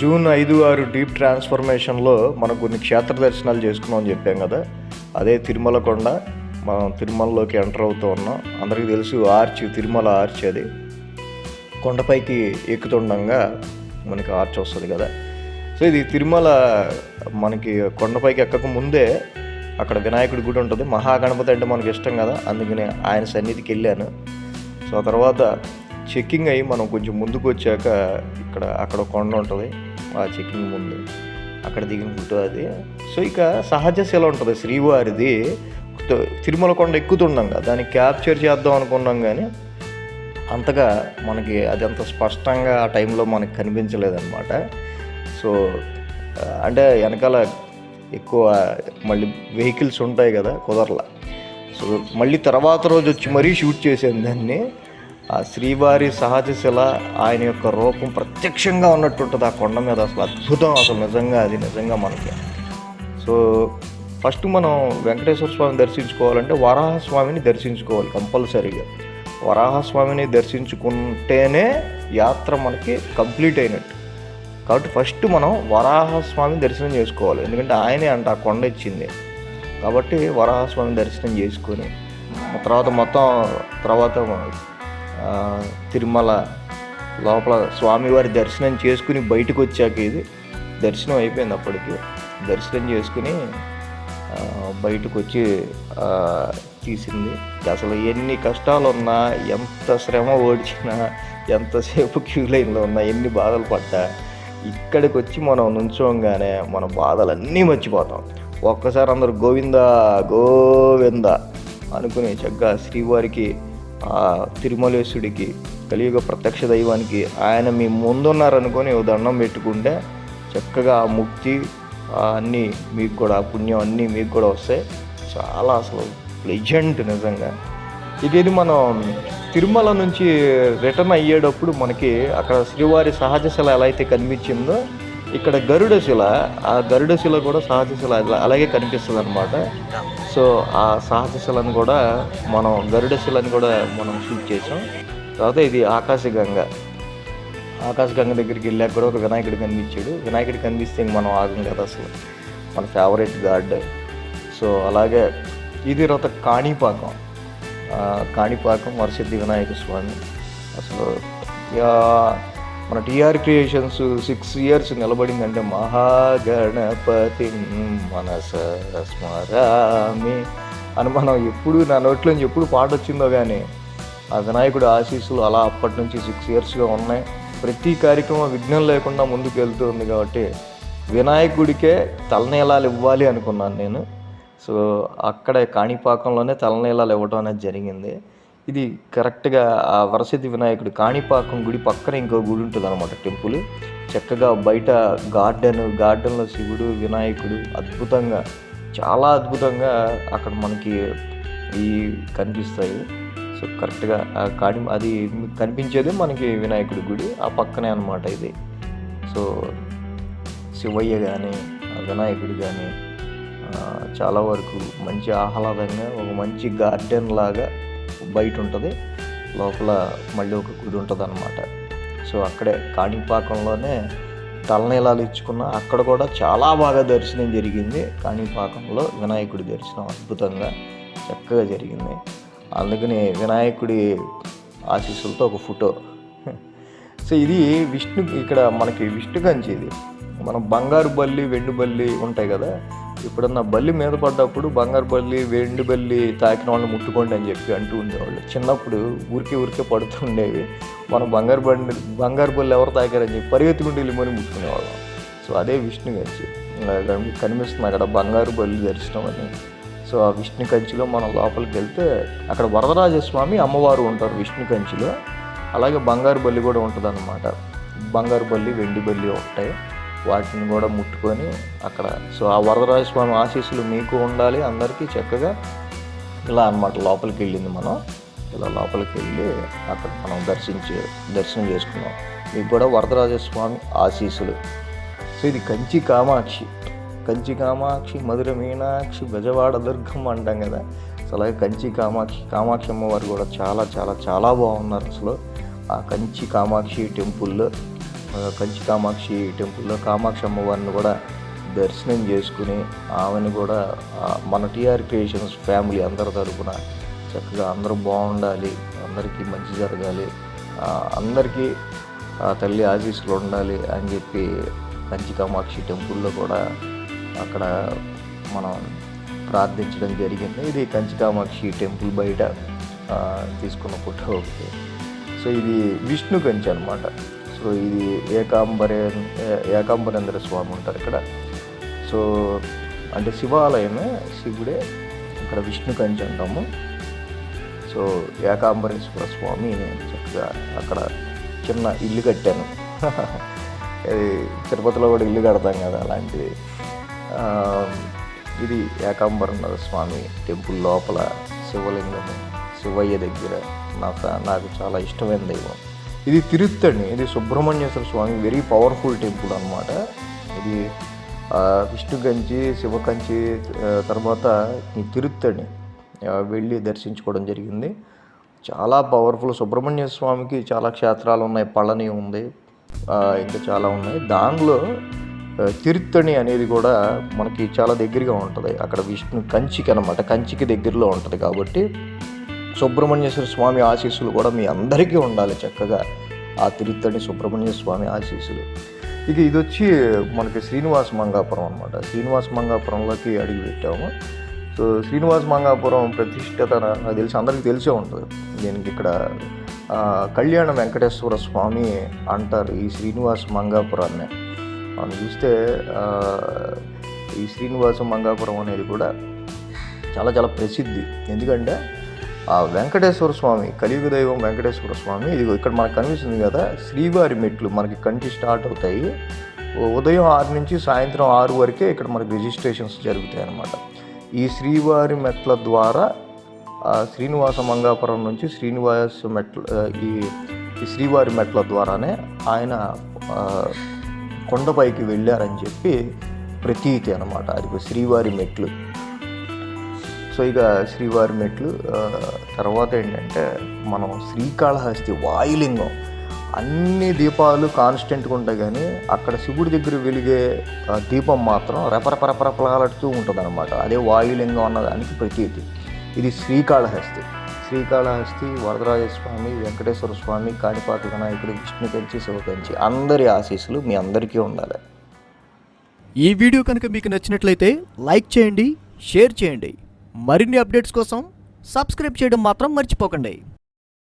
June ఐదు ఆరు deep ట్రాన్స్ఫర్మేషన్లో మనం కొన్ని క్షేత్ర దర్శనాలు చేసుకున్నాం అని చెప్పాం కదా. అదే తిరుమల కొండ మనం తిరుమలలోకి ఎంటర్ అవుతూ ఉన్నాం. అందరికీ తెలుసు ఆర్చ్ తిరుమల ఆర్చ్ అది. కొండపైకి ఎక్కుతుండగా మనకి ఆర్చ్ వస్తుంది కదా. సో ఇది తిరుమల మనకి కొండపైకి ఎక్కక ముందే అక్కడ వినాయకుడి గుడి ఉంటుంది. మహాగణపతి అంటే మనకి ఇష్టం కదా. అందుకని ఆయన సన్నిధికి వెళ్ళాను. సో ఆ తర్వాత చెక్కింగ్ అయ్యి మనం కొంచెం ముందుకు వచ్చాక ఇక్కడ అక్కడ కొండ ఉంటుంది. ఆ చెక్కింగ్ ముందు. అక్కడ దిగిన ఫోటో అది. సో ఇక సహజ శిల ఉంటుంది శ్రీవారిది. తిరుమల కొండ ఎక్కుతుండం కదా దాన్ని క్యాప్చర్ చేద్దాం అనుకున్నాం కానీ అంతగా మనకి అది అంత స్పష్టంగా ఆ టైంలో మనకి కనిపించలేదన్నమాట. సో అంటే వెనకాల ఎక్కువ మళ్ళీ వెహికల్స్ ఉంటాయి కదా కుదరలా. సో మళ్ళీ తర్వాత రోజు వచ్చి మరీ షూట్ చేసాను దాన్ని. ఆ శ్రీవారి సహజ శిల ఆయన యొక్క రూపం ప్రత్యక్షంగా ఉన్నట్టు ఉంటుంది ఆ కొండ మీద. అసలు అద్భుతం అసలు నిజంగా అది నిజంగా మనకి. సో ఫస్ట్ మనం వెంకటేశ్వర స్వామిని దర్శించుకోవాలంటే వరాహస్వామిని దర్శించుకోవాలి కంపల్సరీగా. వరాహస్వామిని దర్శించుకుంటేనే యాత్ర మనకి కంప్లీట్ అయినట్టు. కాబట్టి ఫస్ట్ మనం వరాహస్వామి దర్శనం చేసుకోవాలి. ఎందుకంటే ఆయనే అంట ఆ కొండ ఇచ్చింది. కాబట్టి వరాహస్వామి దర్శనం చేసుకొని తర్వాత మొత్తం తర్వాత తిరుమల లోపల స్వామివారి దర్శనం చేసుకుని బయటకు వచ్చాక ఇది దర్శనం అయిపోయింది అప్పటికి. దర్శనం చేసుకుని బయటకు వచ్చి తీసింది. అసలు ఎన్ని కష్టాలు ఉన్నా ఎంత శ్రమ ఓడిచినా ఎంతసేపు క్యూ లైన్లో ఉన్నా ఎన్ని బాధలు పడ్డా ఇక్కడికి వచ్చి మనం నుంచోగానే మన బాధలన్నీ మర్చిపోతాం. ఒక్కసారి అందరూ గోవింద గోవింద అనుకుని చక్కగా శ్రీవారికి ఆ తిరుమలేశుడికి కలియుగ ప్రత్యక్ష దైవానికి ఆయన మీ ముందున్నారనుకొని దండం పెట్టుకుంటే చక్కగా ఆ ముక్తి ఆ అన్నీ మీకు కూడా పుణ్యం అన్నీ మీకు కూడా వస్తాయి. చాలా అసలు ప్లెజెంట్ నిజంగా. ఇదేది మనం తిరుమల నుంచి రిటర్న్ అయ్యేటప్పుడు మనకి అక్కడ శ్రీవారి సహజ శిల ఎలా అయితే కనిపించిందో ఇక్కడ గరుడ శిల ఆ గరుడ శిల కూడా సహజ శిల అలాగే కనిపిస్తుంది అనమాట సో ఆ సహజ శిలను కూడా మనం గరుడ శిలని కూడా మనం షూట్ చేసాం. తర్వాత ఇది ఆకాశగంగ ఆకాశగంగ దగ్గరికి వెళ్ళాక కూడా ఒక వినాయకుడు కనిపించాడు. వినాయకుడు కనిపిస్తే మనం ఆగం కదా అసలు. మన ఫేవరెట్ గాడ్ సో అలాగే ఇది తర్వాత కాణిపాకం. కాణిపాకం వరసిద్ధి వినాయక స్వామి. అసలు మన టీఆర్ క్రియేషన్స్ సిక్స్ ఇయర్స్ నిలబడిందంటే మహాగణపతి మనస స్మరామి అని మనం ఎప్పుడు నా నోట్లో ఎప్పుడు పాట వచ్చిందో కానీ ఆ వినాయకుడి ఆశీస్సులు అలా అప్పటి నుంచి సిక్స్ ఇయర్స్గా ఉన్నాయి. ప్రతి కార్యక్రమం విఘ్నం లేకుండా ముందుకు వెళ్తుంది కాబట్టి వినాయకుడికే తలనీలాలు ఇవ్వాలి అనుకున్నాను నేను. సో అక్కడ కాణిపాకంలోనే తలనీలాలు ఇవ్వడం అనేది జరిగింది. ఇది కరెక్ట్గా ఆ వరసిద్ధి వినాయకుడు కాణిపాకం గుడి పక్కన ఇంకో గుడి ఉంటుంది అనమాట టెంపుల్. చక్కగా బయట గార్డెన్ గార్డెన్లో శివుడు వినాయకుడు అద్భుతంగా చాలా అద్భుతంగా అక్కడ మనకి ఈ కనిపిస్తాయి. సో కరెక్ట్గా ఆ కాణి అది కనిపించేది మనకి వినాయకుడి గుడి ఆ పక్కనే అనమాట ఇది. సో శివయ్య కానీ వినాయకుడు కానీ చాలా వరకు మంచి ఆహ్లాదంగా ఒక మంచి గార్డెన్ లాగా బయట ఉంటుంది లోపల మళ్ళీ ఒక గుడి ఉంటుంది అనమాట సో అక్కడే కాణిపాకంలోనే తలనీలాలు ఇచ్చుకున్న అక్కడ కూడా చాలా బాగా దర్శనం జరిగింది. కాణిపాకంలో వినాయకుడి దర్శనం అద్భుతంగా చక్కగా జరిగింది. అందుకని వినాయకుడి ఆశీస్సులతో ఒక ఫోటో. సో ఇది విష్ణు ఇక్కడ మనకి విష్ణు కంచి ఇది. మనం బంగారు బల్లి వెండి బల్లి ఉంటాయి కదా. ఇప్పుడన్నా బల్లి మీద పడ్డప్పుడు బంగారు బల్లి వెండి బల్లి తాకిన వాళ్ళని ముట్టుకోండి అని చెప్పి అంటూ ఉండేవాళ్ళు. చిన్నప్పుడు ఊరికే ఊరికే పడుతుండేవి మనం బంగారు బండి బంగారు బల్లి ఎవరు తాకారని చెప్పి పరిగెత్తుకుంటూ వెళ్ళి మరి ముట్టుకునేవాళ్ళం. సో అదే విష్ణు కంచి. కనిపిస్తుంది అక్కడ బంగారు బల్లి దర్శనం అని. సో ఆ విష్ణు కంచిలో మనం లోపలికి వెళ్తే అక్కడ వరదరాజస్వామి అమ్మవారు ఉంటారు విష్ణు కంచిలో. అలాగే బంగారు బల్లి కూడా ఉంటుంది అనమాట బంగారు బల్లి వెండి బల్లి ఉంటాయి వాటిని కూడా ముట్టుకొని అక్కడ. సో ఆ వరదరాజ స్వామి ఆశీస్సులు మీకు ఉండాలి అందరికీ చక్కగా. ఇలా అన్నమాట లోపలికి వెళ్ళింది మనం. ఇలా లోపలికి వెళ్ళి అక్కడ మనం దర్శించే దర్శనం చేసుకున్నాం. మీకు కూడా వరదరాజ స్వామి ఆశీస్సులు. సో ఇది కంచి కామాక్షి. కంచి కామాక్షి మధుర మీనాక్షి గజవాడ దుర్గం అంటాం కదా. సో అలాగే కంచి కామాక్షి కామాక్షి అమ్మవారు కూడా చాలా చాలా చాలా బాగున్నారు అసలు. ఆ కంచి కామాక్షి టెంపుల్లో కంచి కామాక్షి టెంపుల్లో కామాక్షి అమ్మవారిని కూడా దర్శనం చేసుకుని ఆమెను కూడా మన టీఆర్ క్రియేషన్స్ ఫ్యామిలీ అందరి తరఫున చక్కగా అందరూ బాగుండాలి అందరికీ మంచి జరగాలి అందరికీ ఆ తల్లి ఆశీస్సులు ఉండాలి అని చెప్పి కంచి కామాక్షి టెంపుల్లో కూడా అక్కడ మనం ప్రార్థించడం జరిగింది. ఇది కంచి కామాక్షి టెంపుల్ బయట తీసుకున్న ఫోటో ఒకటి. సో ఇది విష్ణు కంచి అనమాట సో ఇది ఏకాంబరే ఏకాంబరేంద్ర స్వామి ఉంటారు ఇక్కడ. సో అంటే శివాలయమే శివుడే ఇక్కడ విష్ణు కంచి అంటాము సో ఏకాంబరేశ్వర స్వామి చక్కగా అక్కడ చిన్న ఇల్లు కట్టాను. తిరుపతిలో కూడా ఇల్లు కడతాం కదా అలాంటిది. ఇది ఏకాంబరనాథ స్వామి టెంపుల్ లోపల శివలింగము శివయ్య దగ్గర. నాకు నాకు చాలా ఇష్టమైన దైవం. ఇది తిరుత్తణి ఇది Subrahmanyeswara Swamy very powerful temple అనమాట ఇది విష్ణుగంచి శివకంచి తర్వాత ఈ తిరుత్తణి వెళ్ళి దర్శించుకోవడం జరిగింది. చాలా పవర్ఫుల్ సుబ్రహ్మణ్య స్వామికి చాలా క్షేత్రాలు ఉన్నాయి పళని ఉంది ఇంకా చాలా ఉన్నాయి. దానిలో తిరుత్తణి అనేది కూడా మనకి చాలా దగ్గరగా ఉంటుంది. అక్కడ విష్ణు కంచికి అనమాట కంచికి దగ్గరలో ఉంటుంది కాబట్టి సుబ్రహ్మణ్యేశ్వర స్వామి ఆశీస్సులు కూడా మీ అందరికీ ఉండాలి చక్కగా. ఆ తిరుత్తడి సుబ్రహ్మణ్య స్వామి ఆశీస్సులు. ఇక ఇది వచ్చి మనకి శ్రీనివాస మంగాపురం అనమాట శ్రీనివాస మంగాపురంలోకి అడిగి పెట్టాము. సో శ్రీనివాస మంగాపురం ప్రతిష్టత నాకు తెలిసి అందరికీ తెలిసే ఉంటుంది. దీనికి ఇక్కడ కళ్యాణ వెంకటేశ్వర స్వామి అంటారు ఈ శ్రీనివాస మంగాపురాన్ని. మనం చూస్తే ఈ శ్రీనివాస మంగాపురం అనేది కూడా చాలా చాలా ప్రసిద్ధి. ఎందుకంటే ఆ వెంకటేశ్వర స్వామి కలియుగ దైవం వెంకటేశ్వర స్వామి ఇది ఇక్కడ మనకు కనిపిస్తుంది కదా శ్రీవారి మెట్లు మనకి కంటి స్టార్ట్ అవుతాయి. ఉదయం ఆరు నుంచి సాయంత్రం ఆరు వరకే ఇక్కడ మనకి రిజిస్ట్రేషన్స్ జరుగుతాయి అన్నమాట. ఈ శ్రీవారి మెట్ల ద్వారా శ్రీనివాస మంగాపురం నుంచి శ్రీనివాస మెట్ల ఈ శ్రీవారి మెట్ల ద్వారానే ఆయన కొండపైకి వెళ్ళారని చెప్పి ప్రతీతి అనమాట అది శ్రీవారి మెట్లు. సో ఇక శ్రీవారి మెట్లు తర్వాత ఏంటంటే మనం శ్రీకాళహస్తి వాయులింగం అన్ని దీపాలు కాన్స్టెంట్గా ఉంటాయి కానీ అక్కడ శివుడి దగ్గర వెలిగే దీపం మాత్రం రెపరెపరెపరెపలాడుతూ ఉంటుంది అనమాట అదే వాయులింగం అన్నదానికి ప్రతీతి. ఇది శ్రీకాళహస్తి. శ్రీకాళహస్తి వరదరాజ స్వామి వెంకటేశ్వర స్వామి కాణిపాక వినాయకుడు విష్ణు కంచి శివకంచి అందరి ఆశీస్సులు మీ అందరికీ ఉండాలి. ఈ వీడియో కనుక మీకు నచ్చినట్లయితే లైక్ చేయండి షేర్ చేయండి. మరిన్ని అప్డేట్స్ కోసం సబ్స్క్రైబ్ చేయడం మాత్రం మర్చిపోకండి.